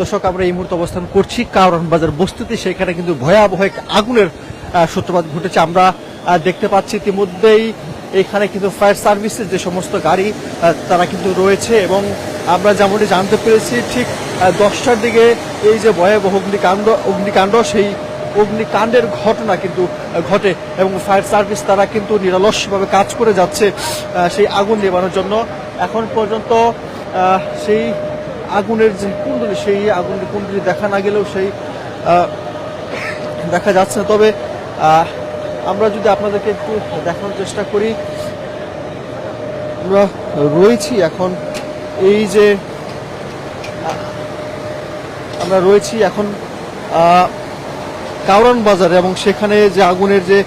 দর্শক, আমরা এই মুহূর্তে অবস্থান করছি কারণ বাজার বস্তিতে। সেখানে কিন্তু ভয়াবহ এক আগুনের সূত্রপাত ঘটেছে। আমরা দেখতে পাচ্ছি ইতিমধ্যেই এখানে কিন্তু ফায়ার সার্ভিসের যে সমস্ত গাড়ি তারা কিন্তু রয়েছে এবং আমরা যেমনটি জানতে পেরেছি, ঠিক দশটার দিকে এই যে ভয়াবহ অগ্নিকাণ্ড অগ্নিকাণ্ড, সেই অগ্নিকাণ্ডের ঘটনা কিন্তু ঘটে এবং ফায়ার সার্ভিস তারা কিন্তু নিরলসভাবে কাজ করে যাচ্ছে সেই আগুন নেবানোর জন্য। এখন পর্যন্ত সেই আগুনের যে কুণ্ডলি, সেই আগুনের কুণ্ডলি দেখা না গেলেও সেই দেখা যাচ্ছে না। তবে আমরা যদি আপনাদেরকে একটু দেখানোর চেষ্টা করি, আমরা রয়েছি এখন এই যে আমরা রয়েছি এখন কাউরান বাজারে এবং সেখানে যে আগুনের যে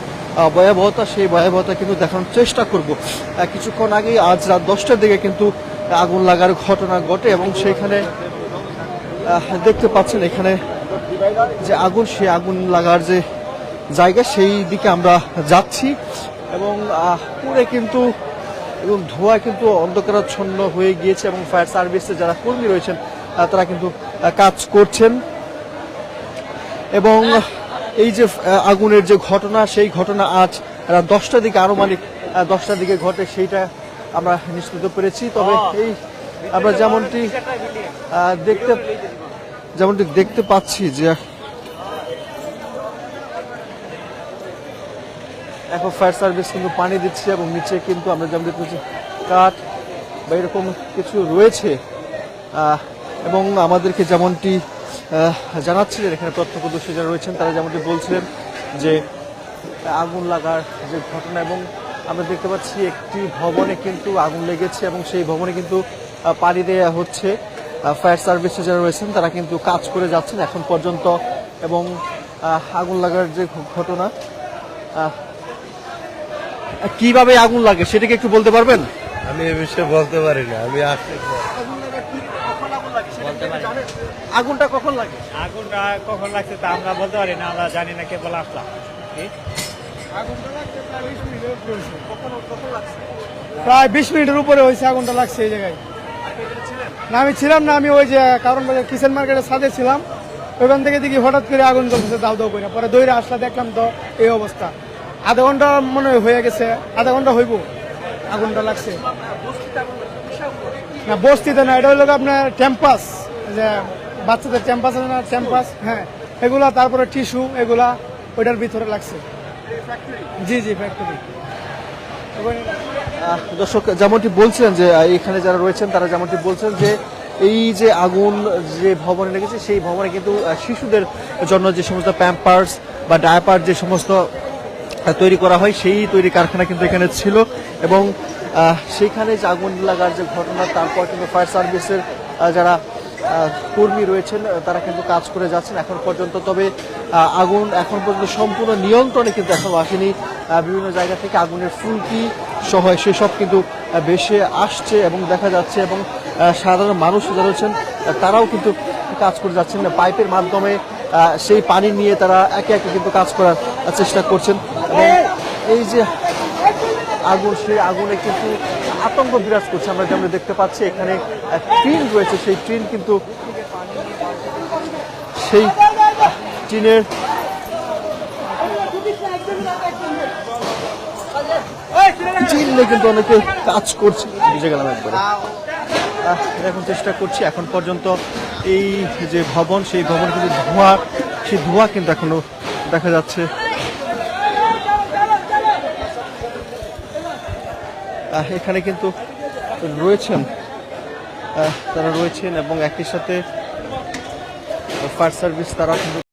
ভয়াবহতা, সেই ভয়াবহতা কিন্তু দেখানোর চেষ্টা করব। কিছুক্ষণ আগে আজ রাত দশটার দিকে কিন্তু আগুন লাগার ঘটনা ঘটে এবং সেখানে দেখতে পাচ্ছেন এখানে যে আগুন, সেই আগুন লাগার যে জায়গা, সেই দিকে আমরা যাচ্ছি এবং পুরে কিন্তু এবং ধোঁয়া কিন্তু অন্ধকারাচ্ছন্ন হয়ে গিয়েছে এবং ফায়ার সার্ভিসে যারা কর্মী রয়েছেন তারা কিন্তু কাজ করছেন এবং এই যে আগুনের যে ঘটনা, সেই ঘটনা আজ দশটার দিকে, আনুমানিক দশটার দিকে ঘটে, সেইটা আমরা নিশ্চিত পেরেছি। তবে এই আমরা যেমনটি দেখতে যেমনটি দেখতে পাচ্ছি যে এখন ফায়ার সার্ভিস কিন্তু পানি দিচ্ছে এবং নিচে কিন্তু আমরা যেমন দেখতে পাচ্ছি কাঠ বা এরকম কিছু রয়েছে। এবং আমাদেরকে যেমনটি জানাচ্ছিলেন, এখানে প্রত্যক্ষদর্শী যারা রয়েছেন, তারা যেমনটি বলছিলেন যে আগুন লাগার যে ঘটনা এবং আমরা দেখতে পাচ্ছি একটি ভবনে কিন্তু আগুন লেগেছে এবং সেই ভবনে কিন্তু পানি দেওয়া হচ্ছে। ফায়ার সার্ভিসে যারা রয়েছেন তারা কিন্তু কাজ করে যাচ্ছেন এখন পর্যন্ত এবং আগুন লাগার যে ঘটনা আহ, কীভাবে আগুন লাগে সেটাকে একটু বলতে পারবেন? আমি এ বিষয়ে বলতে পারি না আমি আসতে আগুনটা কখন লাগে? আগুনটা কখন লাগছে তা আমরা বলতে পারি না আমরা জানি না কেবল আসলাম? প্রায় বিশ মিনিটের উপরে হয়েছে আগুনটা লাগছে এই জায়গায়। না, আমি ছিলাম না, আমি ওই যে কারণ কিচেন মার্কেটের সাথে ছিলাম। ওইখান থেকে দেখি হঠাৎ করে আগুন জ্বলতেছে, দাও দাও করে পরে দৌড়ে আসলা, দেখলাম তো এই অবস্থা। আধা ঘণ্টা মনে হয় গেছে, আধা ঘণ্টা হইব আগুনটা লাগছে। না, বস্তিতে না, এটা হলো আপনার ক্যাম্পাস, যে বাচ্চাদের ক্যাম্পাস আছে না, ক্যাম্পাস হ্যাঁ এগুলা, তারপরে টিস্যু, এগুলা, ওইটার ভিতরে লাগছে। জি জি ফ্যাক্টরি আহ, দর্শক যেমনটি বলছিলেন যে এখানে যারা রয়েছেন তারা যেমনটি বলছেন যে এই যে আগুন যে ভবনে লেগেছে সেই ভবনে কিন্তু শিশুদের জন্য যে সমস্ত প্যাম্পার্স বা ডায়াপার যে সমস্ত তৈরি করা হয় সেই তৈরি কারখানা কিন্তু এখানে ছিল এবং সেইখানে যে আগুন লাগার যে ঘটনা তারপর কিন্তু ফায়ার সার্ভিসের যারা কর্মী রয়েছেন তারা কিন্তু কাজ করে যাচ্ছেন এখন পর্যন্ত। তবে আগুন এখন পর্যন্ত সম্পূর্ণ নিয়ন্ত্রণে কিন্তু এখনও আসেনি। বিভিন্ন জায়গা থেকে আগুনের ফুলকি সহ সেসব কিন্তু ভেসে আসছে এবং দেখা যাচ্ছে এবং সাধারণ মানুষ যারা রয়েছেন তারাও কিন্তু কাজ করে যাচ্ছেন। পাইপের মাধ্যমে সেই পানি নিয়ে তারা একে একে কিন্তু কাজ করার চেষ্টা করছেন। এবং এই যে আগুন সেই আগুনে কিন্তু আতঙ্ক বিরাজ করছে। আমরা যেমন দেখতে পাচ্ছি এখানে ট্রেন রয়েছে। সেই ট্রেন কিন্তু সেই ট্রেনের চিনলে কিন্তু অনেকে কাজ করছে। বুঝে গেলাম একবারে। এখন চেষ্টা করছি। এখন পর্যন্ত এই যে ভবন সেই ভবন কিন্তু ধোঁয়া সেই ধোঁয়া কিন্তু এখনও দেখা যাচ্ছে। এখানে কিন্তু রয়েছেন তারা রয়েছেন এবং একই সাথে ফায়ার সার্ভিস তারা কিন্তু